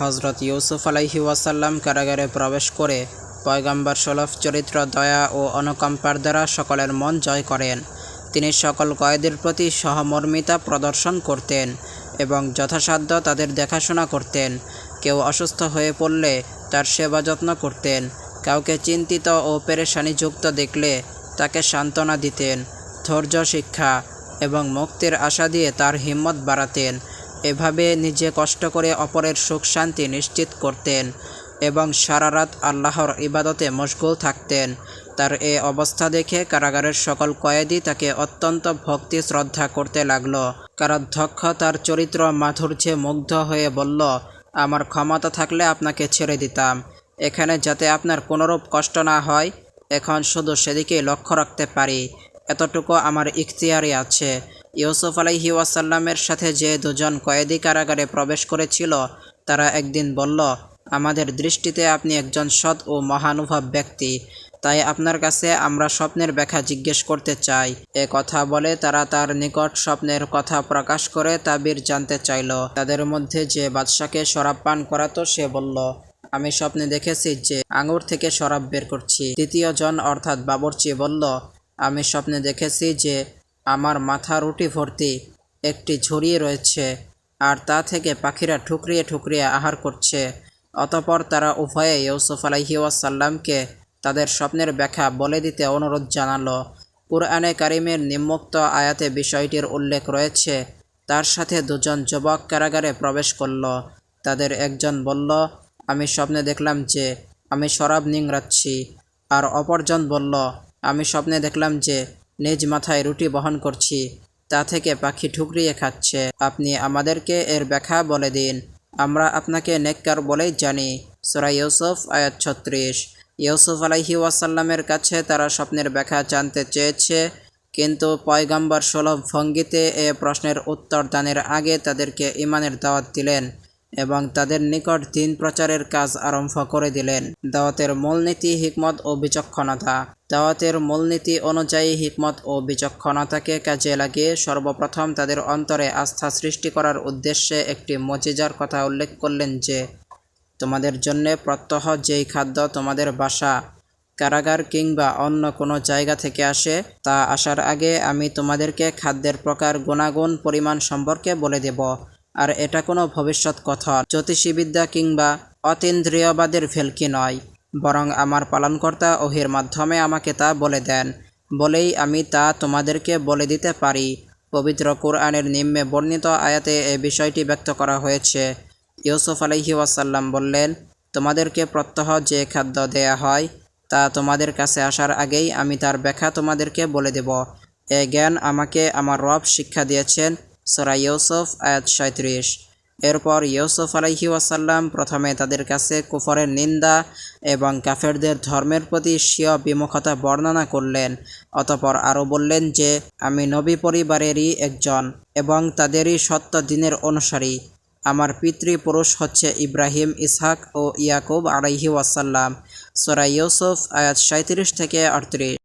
হজরত ইউসুফ আলাইহি ওয়াসাল্লাম কারাগারে প্রবেশ করে পয়গাম্বার সলফ চরিত্র, দয়া ও অনুকম্পার দ্বারা সকলের মন জয় করেন। তিনি সকল কয়েদের প্রতি সহমর্মিতা প্রদর্শন করতেন এবং যথাসাধ্য তাদের দেখাশোনা করতেন। কেউ অসুস্থ হয়ে পড়লে তার সেবা যত্ন করতেন। কাউকে চিন্তিত ও পেরেশানিযুক্ত দেখলে তাকে সান্ত্বনা দিতেন, ধৈর্য শিক্ষা এবং মুক্তির আশা দিয়ে তার হিম্মত বাড়াতেন। এভাবে নিজে কষ্ট করে অপরের সুখ শান্তি নিশ্চিত করতেন এবং সারা রাত আল্লাহর ইবাদতে মশগুল থাকতেন। তার এ অবস্থা দেখে কারাগারের সকল কয়েদি তাকে অত্যন্ত ভক্তি, শ্রদ্ধা করতে লাগল। কারাধ্যক্ষ তার চরিত্র মাধুর্যে মুগ্ধ হয়ে বলল, আমার ক্ষমতা থাকলে আপনাকে ছেড়ে দিতাম। এখানে যাতে আপনার কোনোরূপ কষ্ট না হয়, এখন শুধু সেদিকে লক্ষ্য রাখতে পারি। এতটুকু আমার ইখতিয়ারে আছে। ইউসুফ আলাইহি ওয়াসাল্লামের সাথে যে দুজন কয়েদি কারাগারে প্রবেশ করেছিল, তারা একদিন বলল, আমাদের দৃষ্টিতে আপনি একজন সৎ ও মহানুভব ব্যক্তি। তাই আপনার কাছে আমরা স্বপ্নের ব্যাখ্যা জিজ্ঞেস করতে চাই। এ কথা বলে তারা তার নিকট স্বপ্নের কথা প্রকাশ করে তাবির জানতে চাইল। তাদের মধ্যে যে বাদশাকে শরাব পান করাতো, সে বলল, আমি স্বপ্নে দেখেছি যে আঙুর থেকে শরাব বের করছি। দ্বিতীয় জন অর্থাৎ বাবরচি, বলল, আমি স্বপ্নে দেখেছি যে আমার মাথা রুটি ভর্তি একটি ঝুড়িয়ে রয়েছে আর তা থেকে পাখিরা ঠুকরিয়ে ঠুকরিয়ে আহার করছে। অতপর তারা উভয়ে ইউসুফ আলাইহি ওয়াসাল্লামকে তাদের স্বপ্নের ব্যাখ্যা বলে দিতে অনুরোধ জানালো। কুরআনে কারিমের নিম্মুক্ত আয়াতে বিষয়টির উল্লেখ রয়েছে। তার সাথে দুজন যুবক কারাগারে প্রবেশ করল। তাদের একজন বলল, আমি স্বপ্নে দেখলাম যে আমি শরাব নিংড়াচ্ছি। আর অপরজন বলল, আমি স্বপ্নে দেখলাম যে নিজ মাথায় রুটি বহন করছি। তা থেকে পাখি ঠুকরিয়ে খাচ্ছে। আপনি আমাদেরকে এর ব্যাখ্যা বলে দিন। আমরা আপনাকে নেককার বলেই জানি। সুরা ইউসুফ, আয়াত ছত্রিশ। ইউসুফ আলাইহি ওয়াসাল্লামের কাছে তারা স্বপ্নের ব্যাখ্যা জানতে চেয়েছে, কিন্তু পয়গাম্বার সুলভ ভঙ্গিতে এ প্রশ্নের উত্তর দানের আগে তাদেরকে ইমানের দাওয়াত দিলেন। এবং তাদের নিকট দিন প্রচারের কাজ আরম্ভ করে দিলেন। দাওয়াতের মূলনীতি হিকমত ও বিচক্ষণতা। দাওয়াতের মূলনীতি অনুযায়ী হিকমত ও বিচক্ষণতাকে কাজে লাগিয়ে সর্বপ্রথম তাদের অন্তরে আস্থা সৃষ্টি করার উদ্দেশ্যে একটি মজিজার কথা উল্লেখ করলেন যে, তোমাদের জন্যে প্রত্যহ যেই খাদ্য তোমাদের বাসা, কারাগার কিংবা অন্য কোনো জায়গা থেকে আসে, তা আসার আগে আমি তোমাদেরকে খাদ্যের প্রকার গুণাগুণ পরিমাণ সম্পর্কে বলে দেব। আর এটা কোনো ভবিষ্যৎ কথা জ্যোতিষীবিদ্যা কিংবা অতীন্দ্রিয়বাদের ভেলকি নয়। বরং আমার পালনকর্তা ওহির মাধ্যমে আমাকে তা বলে দেন। বলেই আমি তা তোমাদেরকে বলে দিতে পারি। পবিত্র কোরআনের নিম্নে বর্ণিত আয়াতে এ বিষয়টি ব্যক্ত করা হয়েছে। ইউসুফ আলহি ওয়াসাল্লাম বললেন, তোমাদেরকে প্রত্যহ যে খাদ্য দেয়া হয়, তা তোমাদের কাছে আসার আগেই আমি তার ব্যাখ্যা তোমাদেরকে বলে দেব। এ জ্ঞান আমাকে আমার রব শিক্ষা দিয়েছেন সোরা ইউসুফ, আয়াত সাঁত্রিশ এরপর ইউসুফ আলাইহি ওয়াসাল্লাম প্রথমে তাদের কাছে কুফরের নিন্দা এবং কাফেরদের ধর্মের প্রতি স্বীয় বিমুখতা বর্ণনা করলেন। অতপর আরও বললেন যে, আমি নবী পরিবারেরই একজন এবং তাদেরই সত্য দিনের অনুসারী। আমার পিতৃপুরুষ হচ্ছে ইব্রাহিম, ইসহাক ও ইয়াকুব আলাইহি ওয়াসাল্লাম। সোরা ইউসুফ, আয়াত সাঁত্রিশ থেকে আটত্রিশ।